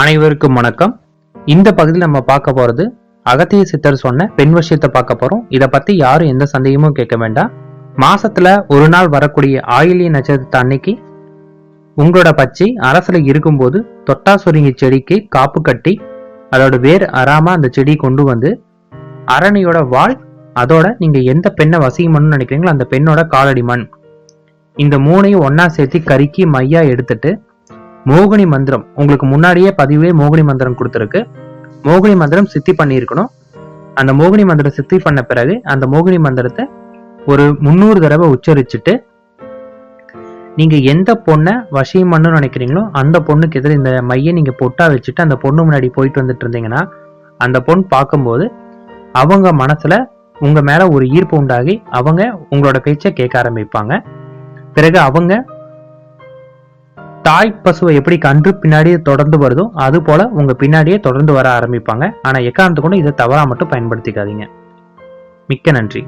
அனைவருக்கும் வணக்கம். இந்த பகுதியில் நம்ம பார்க்க போறது அகத்திய சித்தர் சொன்ன பெண் விஷயத்தை பார்க்க போறோம். இதை பத்தி யாரும் எந்த சந்தேகமும் கேட்க வேண்டாம். மாசத்துல ஒரு நாள் வரக்கூடிய ஆயிலிய நட்சத்திரத்தை அன்னைக்கு உங்களோட பச்சை அரசுல இருக்கும்போது தொட்டாசுருங்கி செடிக்கு காப்பு கட்டி அதோட வேர் அறாம அந்த செடி கொண்டு வந்து அரணியோட வால் அதோட நீங்க எந்த பெண்ணை வசியம் நினைக்கிறீங்களோ அந்த பெண்ணோட காலடி மண். இந்த மூணையும் ஒன்னா சேர்த்து கருக்கி மையா எடுத்துட்டு மோகினி மந்திரம். உங்களுக்கு முன்னாடியே பதிவே மோகினி மந்திரம் கொடுத்துருக்கு. மோகினி மந்திரம் சித்தி பண்ணியிருக்கணும். அந்த மோகினி மந்திரம் சித்தி பண்ண பிறகு அந்த மோகினி மந்திரத்தை ஒரு முந்நூறு தடவை உச்சரிச்சுட்டு நீங்க எந்த பொண்ணை வசியம் பண்ணணும்னு நினைக்கிறீங்களோ அந்த பொண்ணுக்கு எதிர இந்த மையை நீங்க பொட்டா வச்சுட்டு அந்த பொண்ணு முன்னாடி போயிட்டு வந்துட்டு இருந்தீங்கன்னா அந்த பொண்ணு பார்க்கும்போது அவங்க மனசுல உங்க மேல ஒரு ஈர்ப்பு உண்டாகி அவங்க உங்களோட பேச்சை கேட்க ஆரம்பிப்பாங்க. பிறகு அவங்க தாய் பசுவை எப்படி கன்று பின்னாடியே தொடர்ந்து வருதோ அது போல உங்க பின்னாடியே தொடர்ந்து வர ஆரம்பிப்பாங்க. ஆனா எக்காரணத்து கூட இதை தவறா மட்டும் பயன்படுத்திக்காதீங்க. மிக்க நன்றி.